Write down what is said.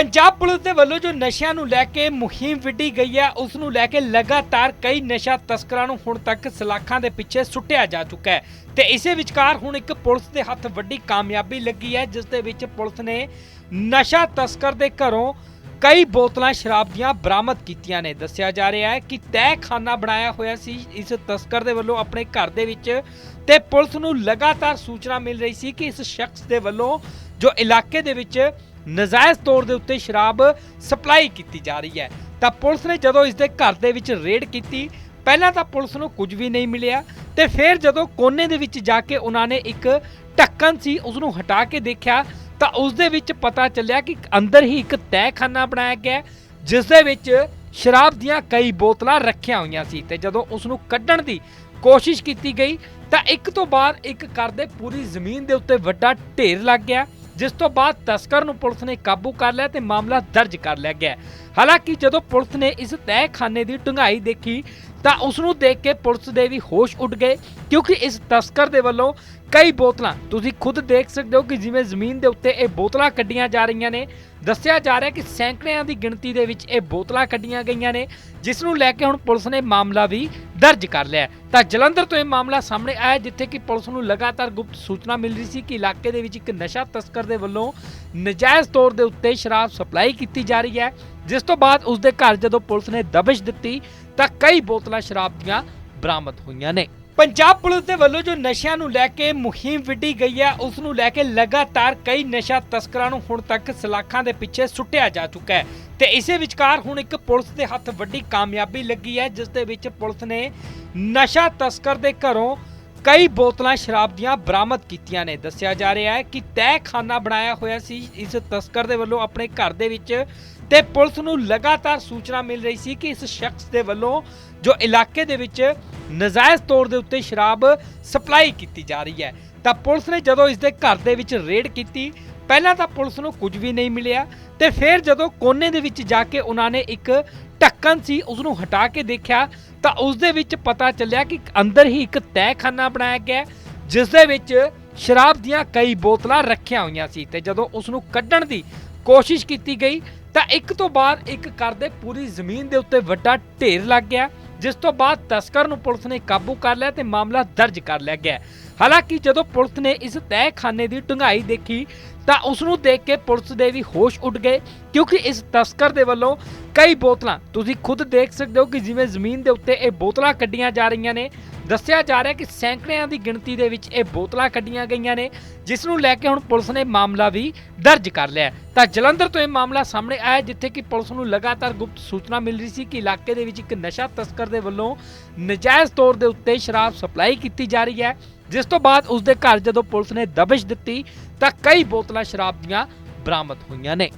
Punjab police ਦੇ ਵੱਲੋਂ ਜੋ ਨਸ਼ਿਆਂ ਨੂੰ ਲੈ ਕੇ ਮੁਹਿੰਮ ਵਿੱਢੀ ਗਈ ਹੈ, ਉਸ ਨੂੰ ਲੈ ਕੇ ਲਗਾਤਾਰ ਕਈ ਨਸ਼ਾ ਤਸਕਰਾਂ ਨੂੰ ਹੁਣ ਤੱਕ ਸਲਾਖਾਂ ਦੇ ਪਿੱਛੇ ਸੁੱਟਿਆ ਜਾ ਚੁੱਕਾ ਹੈ। ਤੇ ਇਸੇ ਵਿਚਕਾਰ ਹੁਣ ਇੱਕ ਪੁਲਿਸ ਦੇ ਹੱਥ ਵੱਡੀ ਕਾਮਯਾਬੀ ਲੱਗੀ ਹੈ, ਜਿਸ ਦੇ ਵਿੱਚ ਪੁਲਿਸ ਨੇ ਨਸ਼ਾ ਤਸਕਰ ਦੇ ਘਰੋਂ ਕਈ ਬੋਤਲਾਂ ਸ਼ਰਾਬ ਦੀਆਂ ਬਰਾਮਦ ਕੀਤੀਆਂ ਨੇ। ਦੱਸਿਆ ਜਾ ਰਿਹਾ ਹੈ ਕਿ ਤਹਿਖਾਨਾ ਬਣਾਇਆ ਹੋਇਆ ਸੀ, ਇਸ ਤਸਕਰ ਦੇ ਵੱਲੋਂ ਆਪਣੇ ਘਰ ਦੇ ਵਿੱਚ ਤੇ ਪੁਲਿਸ ਨੂੰ ਲਗਾਤਾਰ ਸੂਚਨਾ ਮਿਲ ਰਹੀ ਸੀ ਕਿ ਇਸ ਸ਼ਖਸ ਦੇ ਵੱਲੋਂ ਜੋ ਇਲਾਕੇ ਦੇ ਵਿੱਚ ਨਜਾਇਜ਼ ਤੌਰ ਦੇ ਉੱਤੇ ਸ਼ਰਾਬ ਸਪਲਾਈ ਕੀਤੀ ਜਾ ਰਹੀ ਹੈ। ਤਾਂ ਪੁਲਿਸ ਨੇ ਜਦੋਂ ਇਸ ਦੇ ਘਰ ਦੇ ਵਿੱਚ ਰੇਡ ਕੀਤੀ, ਪਹਿਲਾਂ ਤਾਂ ਪੁਲਿਸ ਨੂੰ ਕੁਝ ਵੀ ਨਹੀਂ ਮਿਲਿਆ ਤੇ ਫਿਰ ਜਦੋਂ ਕੋਨੇ ਦੇ ਵਿੱਚ ਜਾ ਕੇ ਉਹਨਾਂ ਨੇ ਇੱਕ ਢੱਕਣ ਸੀ ਉਸ ਨੂੰ ਹਟਾ ਕੇ ਦੇਖਿਆ, ਤਾਂ ਉਸ ਦੇ ਵਿੱਚ ਪਤਾ ਚੱਲਿਆ ਕਿ ਅੰਦਰ ਹੀ ਇੱਕ ਤਹਿਖਾਨਾ ਬਣਾਇਆ ਗਿਆ ਜਿਸ ਦੇ ਵਿੱਚ ਸ਼ਰਾਬ ਦੀਆਂ ਕਈ ਬੋਤਲਾਂ ਰੱਖੀਆਂ ਹੋਈਆਂ ਸੀ ਤੇ ਜਦੋਂ ਉਸ ਨੂੰ ਕੱਢਣ ਦੀ ਕੋਸ਼ਿਸ਼ ਕੀਤੀ ਗਈ, ਤਾਂ ਇੱਕ ਤੋਂ ਬਾਅਦ ਇੱਕ ਕਰਦੇ ਪੂਰੀ ਜ਼ਮੀਨ ਦੇ ਉੱਤੇ ਵੱਡਾ ਢੇਰ ਲੱਗ ਗਿਆ। ਜਿਸ ਤੋਂ ਬਾਅਦ ਤਸਕਰ ਨੂੰ ਪੁਲਿਸ ਨੇ ਕਾਬੂ ਕਰ ਲਿਆ ਤੇ ਮਾਮਲਾ ਦਰਜ ਕਰ ਲਿਆ ਗਿਆ। ਹਾਲਾਂਕਿ ਜਦੋਂ ਪੁਲਿਸ ਨੇ ਇਸ ਤਹਿਖਾਨੇ ਦੀ ਢੁੰਗਾਈ ਦੇਖੀ, ਤਾਂ ਉਸ ਨੂੰ ਦੇਖ ਕੇ ਪੁਲਿਸ ਦੇ ਵੀ ਹੋਸ਼ ਉੱਡ ਗਏ, ਕਿਉਂਕਿ ਇਸ ਤਸਕਰ ਦੇ ਵੱਲੋਂ ਕਈ ਬੋਤਲਾਂ, ਤੁਸੀਂ ਖੁਦ ਦੇਖ ਸਕਦੇ ਹੋ ਕਿ ਜਿਵੇਂ ਜ਼ਮੀਨ ਦੇ ਉੱਤੇ ਇਹ ਬੋਤਲਾਂ ਕੱਢੀਆਂ ਜਾ ਰਹੀਆਂ ਨੇ। ਦੱਸਿਆ ਜਾ ਰਿਹਾ ਕਿ ਸੈਂਕੜਿਆਂ ਦੀ ਗਿਣਤੀ ਦੇ ਵਿੱਚ ਇਹ ਬੋਤਲਾਂ ਕੱਢੀਆਂ ਗਈਆਂ ਨੇ, ਜਿਸ ਨੂੰ ਲੈ ਕੇ ਹੁਣ ਪੁਲਿਸ ਨੇ ਮਾਮਲਾ ਵੀ ਦਰਜ ਕਰ ਲਿਆ ਤਾਂ ਜਲੰਧਰ ਤੋਂ ਇਹ ਮਾਮਲਾ ਸਾਹਮਣੇ ਆਇਆ ਜਿੱਥੇ ਕਿ ਪੁਲਿਸ ਨੂੰ ਲਗਾਤਾਰ ਗੁਪਤ ਸੂਚਨਾ ਮਿਲ ਰਹੀ ਸੀ ਕਿ ਇਲਾਕੇ ਦੇ ਵਿੱਚ ਇੱਕ ਨਸ਼ਾ ਤਸਕਰ ਦੇ ਵੱਲੋਂ ਨਜਾਇਜ਼ ਤੌਰ ਦੇ ਉੱਤੇ ਸ਼ਰਾਬ ਸਪਲਾਈ ਕੀਤੀ ਜਾ ਰਹੀ ਹੈ। ਜਿਸ ਤੋਂ ਬਾਅਦ ਉਸ ਦੇ ਘਰ ਜਦੋਂ ਪੁਲਿਸ ਨੇ ਦਬਿਸ਼ ਦਿੱਤੀ, ਤਾਂ ਕਈ ਬੋਤਲਾਂ ਸ਼ਰਾਬ ਦੀਆਂ ਬਰਾਮਦ ਹੋਈਆਂ ਨੇ। ਪੰਜਾਬ ਪੁਲਿਸ ਦੇ ਵੱਲੋਂ ਜੋ ਨਸ਼ਿਆਂ ਨੂੰ ਲੈ ਕੇ ਮੁਹਿੰਮ ਵਿੱਢੀ ਗਈ ਹੈ, ਉਸ ਨੂੰ ਲੈ ਕੇ ਲਗਾਤਾਰ ਕਈ ਨਸ਼ਾ ਤਸਕਰਾਂ ਨੂੰ ਹੁਣ ਤੱਕ ਸਲਾਖਾਂ ਦੇ ਪਿੱਛੇ ਸੁੱਟਿਆ ਜਾ ਚੁੱਕਾ ਹੈ। ਤੇ ਇਸੇ ਵਿਚਕਾਰ ਹੁਣ ਇੱਕ ਪੁਲਿਸ ਦੇ ਹੱਥ ਵੱਡੀ ਕਾਮਯਾਬੀ ਲੱਗੀ ਹੈ, ਜਿਸ ਦੇ ਵਿੱਚ ਪੁਲਿਸ ਨੇ ਨਸ਼ਾ ਤਸਕਰ ਦੇ ਘਰੋਂ ਕਈ ਬੋਤਲਾਂ ਸ਼ਰਾਬ ਦੀਆਂ ਬਰਾਮਦ ਕੀਤੀਆਂ ਨੇ। ਦੱਸਿਆ ਜਾ ਰਿਹਾ ਹੈ ਕਿ ਤਹਿਖਾਨਾ ਬਣਾਇਆ ਹੋਇਆ ਸੀ। ਇਸ ਤਸਕਰ ਦੇ ਵੱਲੋਂ ਆਪਣੇ ਘਰ ਦੇ ਵਿੱਚ ਤੇ ਪੁਲਿਸ ਨੂੰ ਲਗਾਤਾਰ ਸੂਚਨਾ ਮਿਲ ਰਹੀ ਸੀ ਕਿ ਇਸ ਸ਼ਖਸ ਦੇ ਵੱਲੋਂ ਜੋ ਇਲਾਕੇ ਦੇ ਵਿੱਚ ਨਜਾਇਜ਼ ਤੌਰ ਦੇ ਉੱਤੇ ਸ਼ਰਾਬ ਸਪਲਾਈ ਕੀਤੀ ਜਾ ਰਹੀ ਹੈ। ਤਾਂ ਪੁਲਿਸ ਨੇ ਜਦੋਂ ਇਸ ਦੇ ਘਰ ਦੇ ਵਿੱਚ ਰੇਡ ਕੀਤੀ, ਪਹਿਲਾਂ ਤਾਂ ਪੁਲਿਸ ਨੂੰ ਕੁਝ ਵੀ ਨਹੀਂ ਮਿਲਿਆ ਤੇ ਫਿਰ ਜਦੋਂ ਕੋਨੇ ਦੇ ਵਿੱਚ ਜਾ ਕੇ ਉਹਨਾਂ ਨੇ ਇੱਕ ਢੱਕਣ ਸੀ ਉਸ ਨੂੰ ਹਟਾ ਕੇ ਦੇਖਿਆ, ਤਾਂ ਉਸ ਦੇ ਵਿੱਚ ਪਤਾ ਚੱਲਿਆ ਕਿ ਅੰਦਰ ਹੀ ਇੱਕ ਤਹਿਖਾਨਾ ਬਣਾਇਆ ਗਿਆ ਜਿਸ ਦੇ ਵਿੱਚ ਸ਼ਰਾਬ ਦੀਆਂ ਕਈ ਬੋਤਲਾਂ ਰੱਖੀਆਂ ਹੋਈਆਂ ਸੀ ਤੇ ਜਦੋਂ ਉਸ ਨੂੰ ਕੱਢਣ ਦੀ ਕੋਸ਼ਿਸ਼ ਕੀਤੀ ਗਈ, ਤਾਂ ਇੱਕ ਤੋਂ ਬਾਅਦ ਇੱਕ ਕਰਦੇ ਪੂਰੀ ਜ਼ਮੀਨ ਦੇ ਉੱਤੇ ਵੱਡਾ ਢੇਰ ਲੱਗ ਗਿਆ। ਜਿਸ ਤੋਂ ਬਾਅਦ ਤਸਕਰ ਨੂੰ ਪੁਲਿਸ ਨੇ ਕਾਬੂ ਕਰ ਲਿਆ ਤੇ ਮਾਮਲਾ ਦਰਜ ਕਰ ਲਿਆ ਗਿਆ। ਹਾਲਾਂਕਿ ਜਦੋਂ ਪੁਲਿਸ ਨੇ ਇਸ ਤਹਿਖਾਨੇ ਦੀ ਢੁੰਗਾਈ ਦੇਖੀ, ਤਾਂ ਉਸ ਨੂੰ ਦੇਖ ਕੇ ਪੁਲਿਸ ਦੇ ਵੀ ਹੋਸ਼ ਉੱਡ ਗਏ, ਕਿਉਂਕਿ ਇਸ ਤਸਕਰ ਦੇ ਵੱਲੋਂ ਕਈ ਬੋਤਲਾਂ, ਤੁਸੀਂ ਖੁਦ ਦੇਖ ਸਕਦੇ ਹੋ ਕਿ ਜਿਵੇਂ ਜ਼ਮੀਨ ਦੇ ਉੱਤੇ ਇਹ ਬੋਤਲਾਂ ਕੱਢੀਆਂ ਜਾ ਰਹੀਆਂ ਨੇ ਦੱਸਿਆ ਜਾ ਰਿਹਾ ਕਿ ਸੈਂਕੜਿਆਂ ਦੀ ਗਿਣਤੀ ਦੇ ਵਿੱਚ ਇਹ ਬੋਤਲਾਂ ਕੱਢੀਆਂ ਗਈਆਂ ਨੇ, ਜਿਸ ਨੂੰ ਲੈ ਕੇ ਹੁਣ ਪੁਲਿਸ ਨੇ ਮਾਮਲਾ ਵੀ ਦਰਜ ਕਰ ਲਿਆ ਤਾਂ ਜਲੰਧਰ ਤੋਂ ਇਹ ਮਾਮਲਾ ਸਾਹਮਣੇ ਆਇਆ ਜਿੱਥੇ ਕਿ ਪੁਲਿਸ ਨੂੰ ਲਗਾਤਾਰ ਗੁਪਤ ਸੂਚਨਾ ਮਿਲ ਰਹੀ ਸੀ ਕਿ ਇਲਾਕੇ ਦੇ ਵਿੱਚ ਇੱਕ ਨਸ਼ਾ ਤਸਕਰ ਦੇ ਵੱਲੋਂ ਨਜਾਇਜ਼ ਤੌਰ ਦੇ ਉੱਤੇ ਸ਼ਰਾਬ ਸਪਲਾਈ ਕੀਤੀ ਜਾ ਰਹੀ ਹੈ। ਜਿਸ ਤੋਂ ਬਾਅਦ ਉਸ ਦੇ ਘਰ ਜਦੋਂ ਪੁਲਿਸ ਨੇ ਦਬਿਸ਼ ਦਿੱਤੀ, ਤਾਂ ਕਈ ਬੋਤਲਾਂ ਸ਼ਰਾਬ ਦੀਆਂ ਬਰਾਮਦ ਹੋਈਆਂ ਨੇ।